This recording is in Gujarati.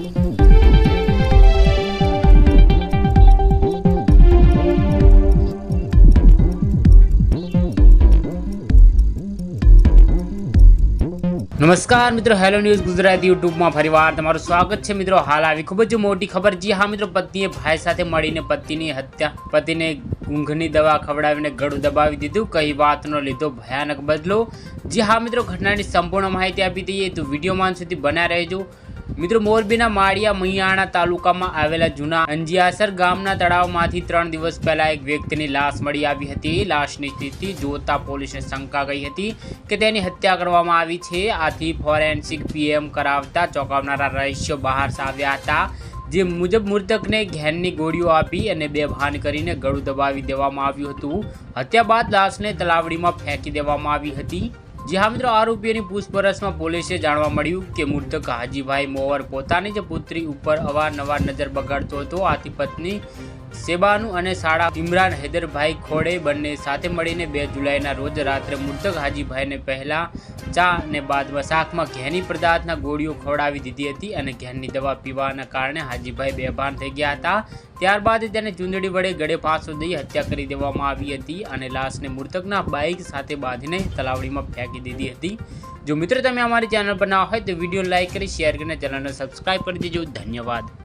નમસ્કાર મિત્રો હેલો ન્યૂઝ ગુજરાતી યુટ્યુબમાં ફરીવાર તમારું સ્વાગત છે. મિત્રો, હાલ આવી ખૂબ જ મોટી ખબર જી, હા મિત્રો પત્નીએ ભાઈ સાથે મળીને પતિની હત્યા, પતિને ઊંઘની દવા ખવડાવીને ગળું દબાવી દીધું. કઈ વાતનો લીધો ભયાનક બદલો. જી, હા મિત્રો, ઘટનાની સંપૂર્ણ માહિતી આપી દઈએ તો વિડીયોમાં માન સુધી બન્યા રહેજો. મિત્રો, મોરબીના માળિયા મૈયાણા તાલુકામાં આવેલા જૂના અંજિયાસર ગામના તળાવમાંથી ત્રણ દિવસ પહેલા એક વ્યક્તિની લાશ મળી આવી હતી. લાશની સ્થિતિ જોતા પોલીસને શંકા ગઈ હતી કે તેની હત્યા કરવામાં આવી છે. આથી ફોરેન્સિક પીએમ કરાવતા ચોંકાવનારા રહસ્યો બહાર આવ્યા હતા, જે મુજબ મૃતકને ઘેનની ગોળીઓ આપી અને બેભાન કરીને ગળું દબાવી દેવામાં આવ્યું હતું. હત્યા બાદ લાશને તલાવડીમાં ફેંકી દેવામાં આવી હતી. જી મિત્રો આરોપીઓની પૂછપરછમાં પોલીસે જાણવા મળ્યું કે મૃતક હાજીભાઈ મોવર પોતાની જ પુત્રી ઉપર અવારનવાર નજર બગાડતો હતો. આથી પત્ની સેબાનુ અને શાળા ઇમરાન હૈદરભાઈ ખોડે બંને સાથે મળીને બે જુલાઈના રોજ રાત્રે મૃતક હાજીભાઈને પહેલા ચા અને બાદમાં શાકમાં ઘેની પદાર્થના ગોળીઓ ખવડાવી દીધી હતી અને ઘેનની દવા પીવાના કારણે હાજીભાઈ બેભાન થઈ ગયા હતા. ત્યારબાદ તેને ચૂંદડી વડે ગળે ફાંસો દઈ હત્યા કરી દેવામાં આવી હતી અને લાશને મૃતકના બાઇક સાથે બાંધીને તલાવડીમાં ફેંકી દીધી હતી. જો મિત્રો તમે અમારી ચેનલ ના હોય તો વીડિયો લાઇક કરી, શેર કરીને ચેનલને સબસ્ક્રાઈબ કરી દેજો. ધન્યવાદ.